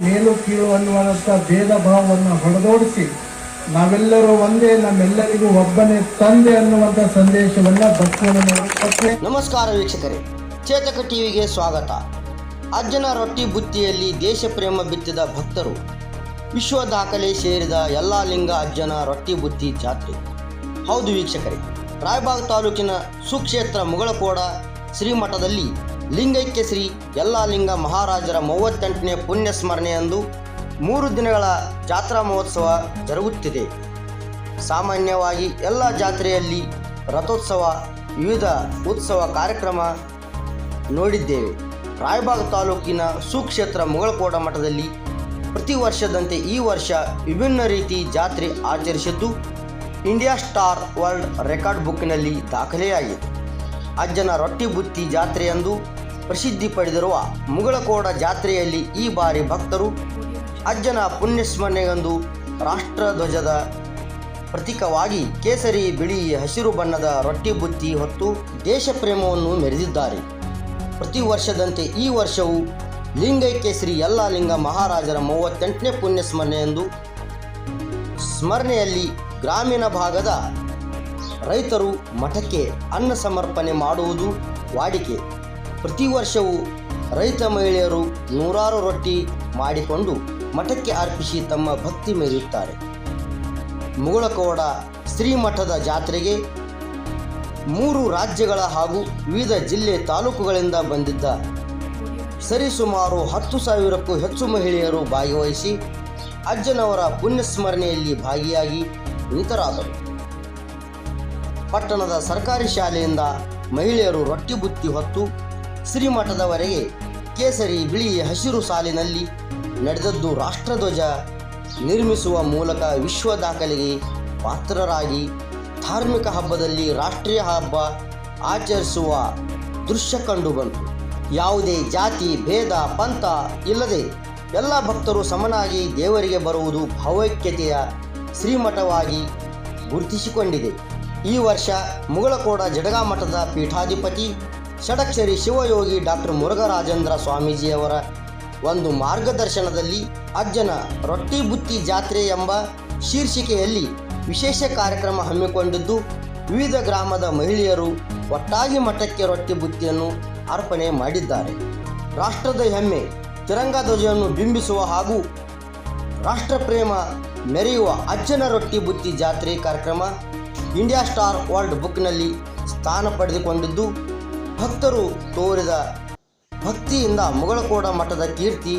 ಮೇಲು ಕೀಳು ಅನ್ನುವಂಥ ಭೇದ ಭಾವವನ್ನು ಹೊಡೆದೋಡಿಸಿ ನಾವೆಲ್ಲರೂ ಒಂದೇ, ನಮ್ಮೆಲ್ಲರಿಗೂ ಒಬ್ಬನೇ ತಂದೆ ಅನ್ನುವಂಥ ಸಂದೇಶವನ್ನ ಕೊಟ್ಟರೆ ನಮಸ್ಕಾರ ವೀಕ್ಷಕರೇ, ಚೇತಕ ಟಿವಿಗೆ ಸ್ವಾಗತ. ಅಜ್ಜನ ರೊಟ್ಟಿ ಬುತ್ತಿಯಲ್ಲಿ ದೇಶ ಪ್ರೇಮ ಬಿತ್ತಿದ ಭಕ್ತರು, ವಿಶ್ವ ದಾಖಲೆ ಸೇರಿದ ಎಲ್ಲಾ ಲಿಂಗ ಅಜ್ಜನ ರೊಟ್ಟಿ ಬುತ್ತಿ ಜಾತ್ರೆ. ಹೌದು ವೀಕ್ಷಕರೇ, ರಾಯಬಾಗ್ ತಾಲೂಕಿನ ಸುಕ್ಷೇತ್ರ ಮುಗಳಕೋಡ ಶ್ರೀಮಠದಲ್ಲಿ ಲಿಂಗೈಕ್ಯ ಶ್ರೀ ಎಲ್ಲಾ ಲಿಂಗ ಮಹಾರಾಜರ ಮೂವತ್ತೆಂಟನೇ ಪುಣ್ಯ ಸ್ಮರಣೆಯಂದು ಮೂರು ದಿನಗಳ ಜಾತ್ರಾ ಮಹೋತ್ಸವ ಜರುಗುತ್ತಿದೆ. ಸಾಮಾನ್ಯವಾಗಿ ಎಲ್ಲ ಜಾತ್ರೆಯಲ್ಲಿ ರಥೋತ್ಸವ, ವಿವಿಧ ಉತ್ಸವ ಕಾರ್ಯಕ್ರಮ ನೋಡಿದ್ದೇವೆ. ರಾಯಬಾಗ್ ತಾಲೂಕಿನ ಸುಕ್ಷೇತ್ರ ಮುಗಳಕೋಟ ಮಠದಲ್ಲಿ ಪ್ರತಿ ವರ್ಷದಂತೆ ಈ ವರ್ಷ ವಿಭಿನ್ನ ರೀತಿ ಜಾತ್ರೆ ಆಚರಿಸಿದ್ದು, ಇಂಡಿಯಾ ಸ್ಟಾರ್ ವರ್ಲ್ಡ್ ರೆಕಾರ್ಡ್ ಬುಕ್ನಲ್ಲಿ ದಾಖಲೆಯಾಗಿದೆ. ಅಜ್ಜನ ರೊಟ್ಟಿ ಬುತ್ತಿ ಜಾತ್ರೆಯಂದು ಪ್ರಸಿದ್ಧಿ ಪಡೆದಿರುವ ಮುಗಳಕೋಡ ಜಾತ್ರೆಯಲ್ಲಿ ಈ ಬಾರಿ ಭಕ್ತರು ಅಜ್ಜನ ಪುಣ್ಯಸ್ಮರಣೆಯಂದು ರಾಷ್ಟ್ರಧ್ವಜದ ಪ್ರತೀಕವಾಗಿ ಕೇಸರಿ, ಬಿಳಿ, ಹಸಿರು ಬಣ್ಣದ ರೊಟ್ಟಿ ಬುತ್ತಿ ಹೊತ್ತು ದೇಶಪ್ರೇಮವನ್ನು ಮೆರೆದಿದ್ದಾರೆ. ಪ್ರತಿ ವರ್ಷದಂತೆ ಈ ವರ್ಷವೂ ಲಿಂಗೈಕ್ಯ ಶ್ರೀ ಎಲ್ಲ ಲಿಂಗ ಮಹಾರಾಜರ ಮೂವತ್ತೆಂಟನೇ ಪುಣ್ಯಸ್ಮರಣೆ ಎಂದು ಸ್ಮರಣೆಯಲ್ಲಿ ಗ್ರಾಮೀಣ ಭಾಗದ ರೈತರು ಮಠಕ್ಕೆ ಅನ್ನ ಸಮರ್ಪಣೆ ಮಾಡುವುದು ವಾಡಿಕೆ. ಪ್ರತಿ ವರ್ಷವೂ ರೈತ ಮಹಿಳೆಯರು ನೂರಾರು ರೊಟ್ಟಿ ಮಾಡಿಕೊಂಡು ಮಠಕ್ಕೆ ಅರ್ಪಿಸಿ ತಮ್ಮ ಭಕ್ತಿ ಮೆರೆಯುತ್ತಾರೆ. ಮುಗಳಕೋಡ ಶ್ರೀಮಠದ ಜಾತ್ರೆಗೆ ಮೂರು ರಾಜ್ಯಗಳ ಹಾಗೂ ವಿವಿಧ ಜಿಲ್ಲೆ ತಾಲೂಕುಗಳಿಂದ ಬಂದಿದ್ದ ಸರಿಸುಮಾರು ಹತ್ತು ಸಾವಿರಕ್ಕೂ ಹೆಚ್ಚು ಮಹಿಳೆಯರು ಭಾಗವಹಿಸಿ ಅಜ್ಜನವರ ಪುಣ್ಯಸ್ಮರಣೆಯಲ್ಲಿ ಭಾಗಿಯಾಗಿ ನಿತರಾದರು ಪಟ್ಟಣದ ಸರ್ಕಾರಿ ಶಾಲೆಯಿಂದ ಮಹಿಳೆಯರು ರೊಟ್ಟಿ ಬುತ್ತಿ ಹೊತ್ತು ಶ್ರೀಮಠದವರೆಗೆ ಕೇಸರಿ ಬಿಳಿ ಹಸಿರು ಸಾಲಿನಲ್ಲಿ ನಡೆದದ್ದು ರಾಷ್ಟ್ರಧ್ವಜ ನಿರ್ಮಿಸುವ ಮೂಲಕ ವಿಶ್ವ ದಾಖಲೆಗೆ ಪಾತ್ರರಾಗಿ ಧಾರ್ಮಿಕ ಹಬ್ಬದಲ್ಲಿ ರಾಷ್ಟ್ರೀಯ ಹಬ್ಬ ಆಚರಿಸುವ ದೃಶ್ಯ ಕಂಡುಬಂತು. ಯಾವುದೇ ಜಾತಿ, ಭೇದ, ಪಂಥ ಇಲ್ಲದೆ ಎಲ್ಲ ಭಕ್ತರು ಸಮನಾಗಿ ದೇವರಿಗೆ ಬರುವುದು ಭಾವೈಕ್ಯತೆಯ ಶ್ರೀಮಠವಾಗಿ ಗುರುತಿಸಿಕೊಂಡಿದೆ. ಈ ವರ್ಷ ಮುಗಳಕೋಡ ಜಡಗಾ ಮಠದ ಪೀಠಾಧಿಪತಿ ಷಡಕ್ಷರಿ ಶಿವಯೋಗಿ ಡಾಕ್ಟರ್ ಮುರುಘರಾಜೇಂದ್ರ ಸ್ವಾಮೀಜಿಯವರ ಒಂದು ಮಾರ್ಗದರ್ಶನದಲ್ಲಿ ಅಜ್ಜನ ರೊಟ್ಟಿ ಬುತ್ತಿ ಜಾತ್ರೆ ಎಂಬ ಶೀರ್ಷಿಕೆಯಲ್ಲಿ ವಿಶೇಷ ಕಾರ್ಯಕ್ರಮ ಹಮ್ಮಿಕೊಂಡಿದ್ದು ವಿವಿಧ ಗ್ರಾಮದ ಮಹಿಳೆಯರು ಒಟ್ಟಾಗಿ ಮಠಕ್ಕೆ ರೊಟ್ಟಿ ಬುತ್ತಿಯನ್ನು ಅರ್ಪಣೆ ಮಾಡಿದ್ದಾರೆ. ರಾಷ್ಟ್ರದ ಹೆಮ್ಮೆ ತಿರಂಗ ಧ್ವಜವನ್ನು ಬಿಂಬಿಸುವ ಹಾಗೂ ರಾಷ್ಟ್ರ ಪ್ರೇಮ ಮೆರೆಯುವ ಅಜ್ಜನ ರೊಟ್ಟಿ ಬುತ್ತಿ ಜಾತ್ರೆ ಕಾರ್ಯಕ್ರಮ ಇಂಡಿಯಾ ಸ್ಟಾರ್ ವರ್ಲ್ಡ್ ಬುಕ್ನಲ್ಲಿ ಸ್ಥಾನ ಪಡೆದುಕೊಂಡಿದ್ದು ಭಕ್ತರು ತೋರಿದ ಭಕ್ತಿಯಿಂದ ಮುಗಳಕೋಡ ಮಠದ ಕೀರ್ತಿ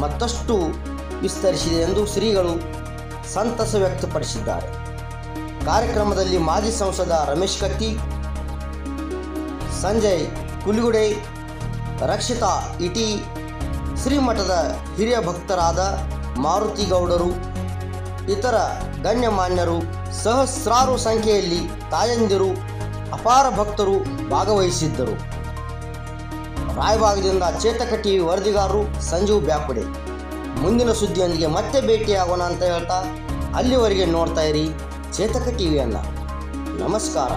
ಮತ್ತಷ್ಟು ವಿಸ್ತರಿಸಿದೆ ಎಂದು ಶ್ರೀಗಳು ಸಂತಸ ವ್ಯಕ್ತಪಡಿಸಿದ್ದಾರೆ. ಕಾರ್ಯಕ್ರಮದಲ್ಲಿ ಮಾಜಿ ಸಂಸದ ರಮೇಶ್ ಕತ್ತಿ, ಸಂಜಯ್ ಕುಲಿಗುಡೆ, ರಕ್ಷಿತಾ ಇಟಿ, ಶ್ರೀಮಠದ ಹಿರಿಯ ಭಕ್ತರಾದ ಮಾರುತಿ ಗೌಡರು, ಇತರ ಗಣ್ಯಮಾನ್ಯರು, ಸಹಸ್ರಾರು ಸಂಖ್ಯೆಯಲ್ಲಿ ತಾಯಂದಿರು ಅಪಾರ ಭಕ್ತರು ಭಾಗವಹಿಸಿದ್ದರು. ರಾಯಭಾಗದಿಂದ ಚೇತಕ ಟಿವಿ ವರದಿಗಾರರು ಸಂಜೀವ್ ಬ್ಯಾಪಡೆ. ಮುಂದಿನ ಸುದ್ದಿಯೊಂದಿಗೆ ಮತ್ತೆ ಭೇಟಿಯಾಗೋಣ ಅಂತ ಹೇಳ್ತಾ ಅಲ್ಲಿವರೆಗೆ ನೋಡ್ತಾ ಇರಿ ಚೇತಕ ಟಿವಿಯನ್ನು ನಮಸ್ಕಾರ.